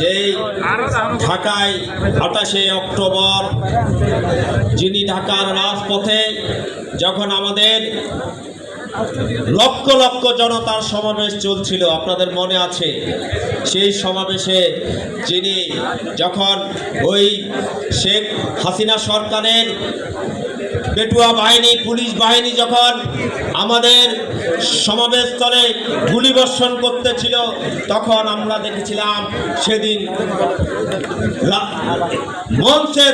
যেই ঢাকায় আঠাশে অক্টোবর, যিনি ঢাকার রাজপথে যখন আমাদের লক্ষ লক্ষ জনতার সমাবেশ চলছিল, আপনাদের মনে আছে? সেই সমাবেশে যিনি যখন ওই শেখ হাসিনা সরকারের পেটুয়া বাহিনী, পুলিশ বাহিনী যখন আমাদের সমাবেশ স্থলে গুলিবর্ষণ করতেছিল, তখন আমরা দেখেছিলাম সেদিন মঞ্চে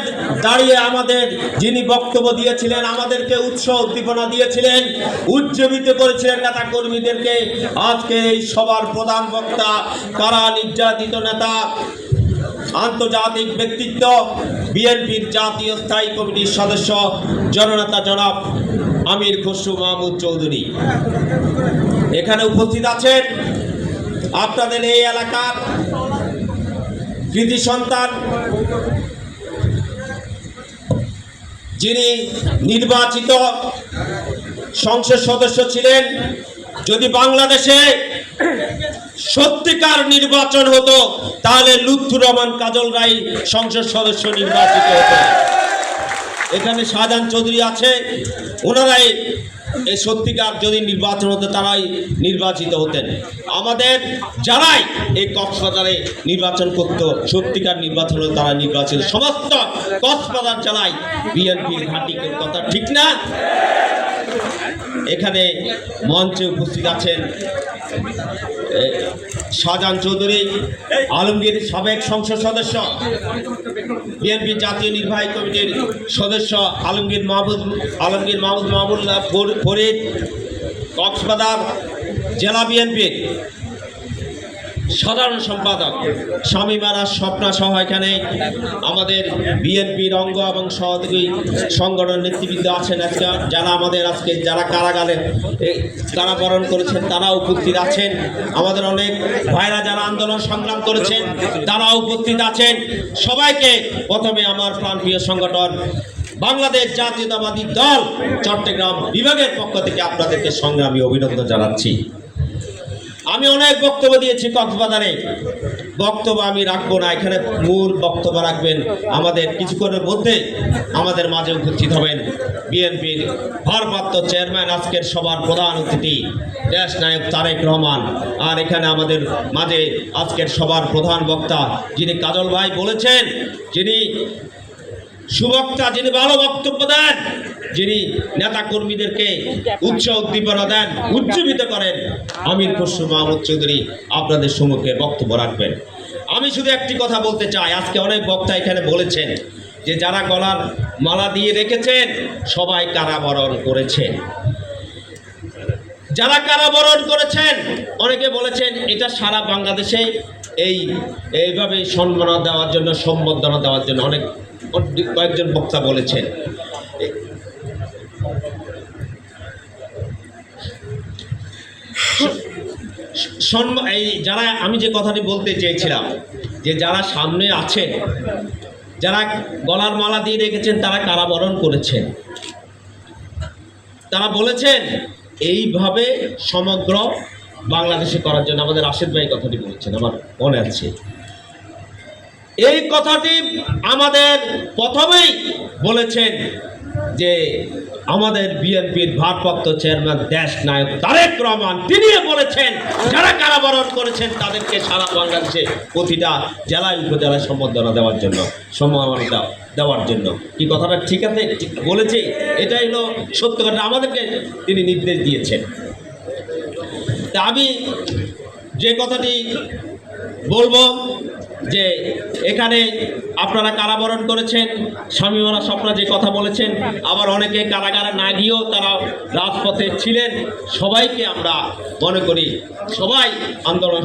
দাঁড়িয়ে আমাদের যিনি বক্তব্য দিয়েছিলেন, আমাদেরকে উৎসাহ উদ্দীপনা দিয়েছিলেন, উজ্জীবিত করেছিলেন নেতা কর্মীদেরকে। আজকে এই সবার প্রধান বক্তা, কারা নির্যাতিত নেতা আন্তর্জাতিক ব্যক্তিত্ব, বিএনপির জাতীয় স্থায়ী কমিটির সদস্য, জননেতা জনাব আমির খসরু মাহমুদ চৌধুরী। এখানে উপস্থিত আছেন আপনাদের এই এলাকার কৃতি সন্তান, যিনি নির্বাচিত সংসদ সদস্য ছিলেন। যদি বাংলাদেশে সত্যিকার নির্বাচন হতো, তাহলে লুৎফুর রহমান কাজল রায় সংসদ সদস্য নির্বাচিত হতো। এখানে শাহজাহান চৌধুরী আছে, ওনারাই এই সত্যিকার যদি নির্বাচন হতো, তারাই নির্বাচিত হতেন। আমাদের যারাই এই কক্সবাজারে নির্বাচন করতো, সত্যিকার নির্বাচন হতো তারা নির্বাচিত। সমস্ত কক্সবাজার জেলায় বিএনপির ঘাঁটি কথা ঠিক না? এখানে মঞ্চে উপস্থিত আছেন শাহজাহান চৌধুরী, আলমগীর সাবেক সংসদ সদস্য, বিএনপি জাতীয় নির্বাহী কমিটির সদস্য, আলমগীর মাহমুদ আলমগীর মাহমুদ মাহমুল্লাহ ফর- ফরিদ, কক্সবাজার জেলা বিএনপির সাধারণ সম্পাদক স্বামী মারা স্বপ্না সহ এখানে আমাদের বিএনপির অঙ্গ এবং সহযোগী সংগঠন নেতৃবৃন্দ আছেন আজকে যারা আমাদের আজকে যারা কারাগারে এই কারাবরণ করেছেন তারা উপস্থিত আছেন। আমাদের অনেক ভাইরা যারা আন্দোলন সংগ্রাম করেছেন তারা উপস্থিত আছেন। সবাইকে প্রথমে আমার প্রাণপ্রিয় সংগঠন বাংলাদেশ জাতীয়তাবাদী দল, চট্টগ্রাম বিভাগের পক্ষ থেকে আপনাদেরকে সংগ্রামী অভিনন্দন জানাচ্ছি। আমি অনেক বক্তব্য দিয়েছি কক্সবাজারে। বক্তব্য আমি রাখব না, এখানে মূল বক্তব্য রাখবেন আমাদের কিছুক্ষণের মধ্যে আমাদের মাঝে উপস্থিত হবেন বিএনপির ভারপ্রাপ্ত চেয়ারম্যান, আজকের সবার প্রধান অতিথি, দেশ নায়ক তারেক রহমান। আর এখানে আমাদের মাঝে আজকের সবার প্রধান বক্তা যিনি কাজল ভাই বলেছেন, যিনি সুবক্তা যিনি ভালো বক্তব্য দেন, যিনি নেতা কর্মীদেরকে উৎসাহ উদ্দীপনা দেন, উজ্জীবিত করেন, আমির খসরু মাহমুদ চৌধুরী আপনাদের সম্মুখে বক্তব্য রাখবেন। আমি শুধু একটি কথা বলতে চাই, আজকে অনেক বক্তা এখানে বলেছেন যে যারা গলার মালা দিয়ে রেখেছেন, সবাই কারাবরণ করেছেন। যারা কারাবরণ করেছেন, অনেকে বলেছেন এটা সারা বাংলাদেশে এই, এইভাবে সম্মাননা দেওয়ার জন্য, সম্বর্ধনা দেওয়ার জন্য অনেক অনেক- কয়েকজন বক্তা বলেছেন। এই যারা আমি যে কথাটি বলতে চেয়েছিলাম, যে যারা সামনে আছেন, যারা গলার মালা দিয়ে রেখেছেন, তারা কারাবরণ করেছেন। তারা বলেছেন, এইভাবে সমগ্র বাংলাদেশে করার জন্য আমাদের রাশেদ ভাই কথাটি বলেছেন। আমার মনে আছে। এই কথাটি আমাদের প্রথমেই বলেছেন যে আমাদের বিএনপির ভারপ্রাপ্ত চেয়ারম্যান, দেশ নায়ক তারেক রহমান। তিনি বলেছেন, যারা কারাবরণ করেছেন তাদেরকে সারা বাংলাদেশে প্রতিটা জেলায়, উপজেলায় সম্বর্ধনা দেওয়ার জন্য, সম্মাননা দেওয়ার জন্য। কি কথাটা ঠিক আছে? বলেছে? এটাই হলো সত্য কথা। আমাদেরকে তিনি নির্দেশ দিয়েছেন। তা আমি যে কথাটি বলব যে এখানে আপনারা কারাবরণ করেছেন, স্বামীমারা স্বপ্না যে কথা বলেছেন, আবার অনেকে কারাগারে না গিয়েও তারা রাজপথে ছিলেন। সবাইকে আমরা মনে করি, সবাই আন্দোলন